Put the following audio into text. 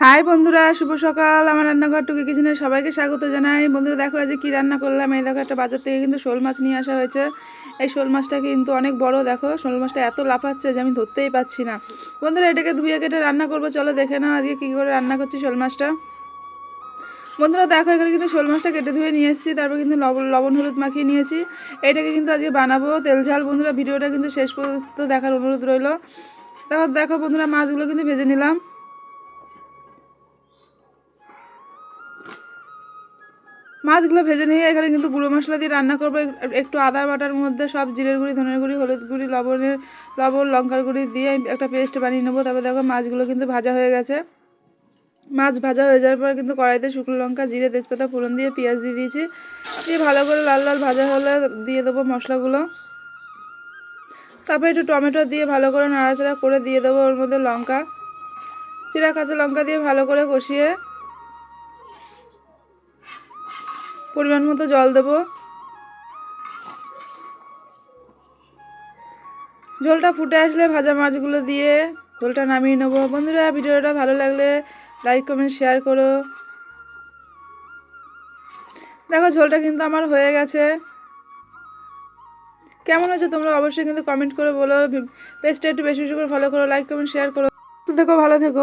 High বন্ধুরা, শুভ সকাল। আমার রান্নাঘর টুকি কিচেনে সবাইকে স্বাগত জানাই। বন্ধুরা, দেখো আজ কি রান্না করলাম। এই দেখো একটা বাজার থেকে কিন্তু শোল মাছ নিয়ে আসা হয়েছে। এই শোল মাছটা কিন্তু অনেক বড়, দেখো। শোল মাছটা এত লাফাচ্ছে যে আমি ধরতেই পাচ্ছি না। বন্ধুরা, এটাকে ধুয়ে কেটে রান্না করব। চলো দেখে নাও আজকে কী করে রান্না করছি শোল মাছটা। বন্ধুরা, দেখো, এখানে কিন্তু শোল মাছটা কেটে ধুয়ে নিয়ে এসেছি। তারপর কিন্তু লবণ লবণ হলুদ মাখিয়ে নিয়েছি। এটাকে কিন্তু আজকে বানাবো। তেল ঝাল, বন্ধুরা, ভিডিওটা কিন্তু শেষ পর্যন্ত দেখার অনুরোধ রইল। তারপর দেখো বন্ধুরা, মাছগুলো কিন্তু ভেজে নিলাম। মাছগুলো ভেজে নিয়ে এখানে কিন্তু গুঁড়ো মশলা দিয়ে রান্না করব। একটু আদা বাটার মধ্যে সব জিরের গুঁড়ি, ধনের গুঁড়ি, হলুদ গুঁড়ি, লবণের, লবণ, লঙ্কার গুঁড়ি দিয়ে একটা পেস্ট বানিয়ে নেব। তারপর দেখো মাছগুলো কিন্তু ভাজা হয়ে গেছে। মাছ ভাজা হয়ে যাওয়ার পর কিন্তু কড়াইতে শুকনো লঙ্কা, জিরে, তেজপাতা, ফোড়ন দিয়ে পেঁয়াজ দিয়ে দিয়েছি। দিয়ে ভালো করে লাল লাল ভাজা হলে দিয়ে দেবো মশলাগুলো। তারপর একটু টমেটো দিয়ে ভালো করে নাড়াচাড়া করে দিয়ে দেবো ওর মধ্যে লঙ্কা। চিরা কাঁচা লঙ্কা দিয়ে ভালো করে কষিয়ে পরিমাণ মতো জল দেবো। ঝোলটা ফুটে আসলে ভাজা মাছগুলো দিয়ে ঝোলটা নামিয়ে নেব। বন্ধুরা, ভিডিওটা ভালো লাগলে লাইক কমেন্ট শেয়ার করো। দেখো, ঝোলটা কিন্তু আমার হয়ে গেছে। কেমন হয়েছে তোমরা অবশ্যই কিন্তু কমেন্ট করে বলো। পেজটা একটু বেশি বেশি করে ফলো করো লাইক কমেন্ট শেয়ার করো। দেখো, ভালো থেকো।